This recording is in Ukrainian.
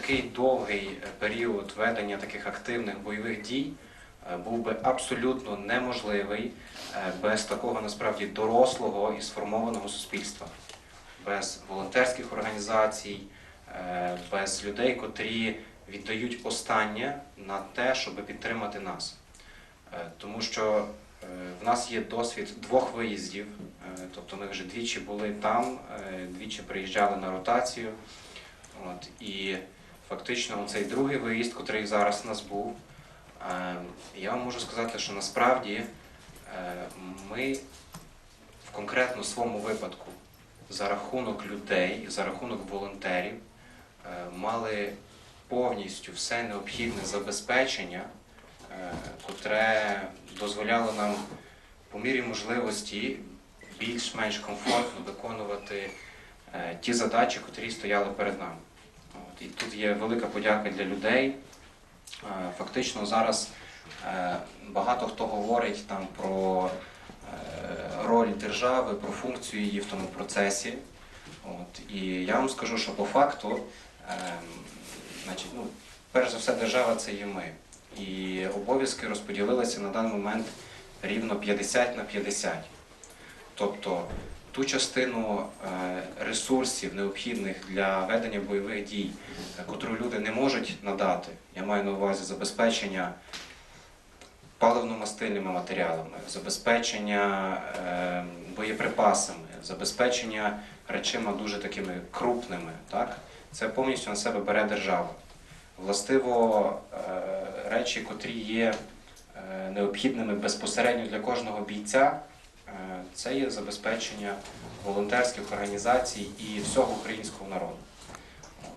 такий довгий е, період ведення таких активних бойових дій е, був би абсолютно неможливий е, без такого насправді дорослого і сформованого суспільства, без волонтерських організацій, без людей, котрі віддають останнє на те, щоб підтримати нас. Тому що в нас є досвід двох виїздів, тобто ми вже двічі були там, двічі приїжджали на ротацію. От, і фактично цей другий виїзд, котрий зараз у нас був, е, я вам можу сказати, що насправді е, ми в конкретно своєму випадку за рахунок людей, за рахунок волонтерів е, мали повністю все необхідне забезпечення, котре дозволяло нам по мірі можливості більш-менш комфортно виконувати ті задачі, котрі стояли перед нами. І тут є велика подяка для людей. Е, Фактично зараз е, багато хто говорить там про е, роль держави, про функцію її в тому процесі. От, і я вам скажу, що по факту, значить, ну, перш за все, держава це є ми. І обов'язки розподілилися на даний момент рівно 50 на 50. Тобто ту частину е, ресурсів, необхідних для ведення бойових дій, е, котру люди не можуть надати, я маю на увазі забезпечення паливно-мастильними матеріалами, забезпечення е, боєприпасами, забезпечення речима дуже такими крупними. Так? Це повністю на себе бере держава. Властиво, речі, котрі є необхідними безпосередньо для кожного бійця, це є забезпечення волонтерських організацій і всього українського народу.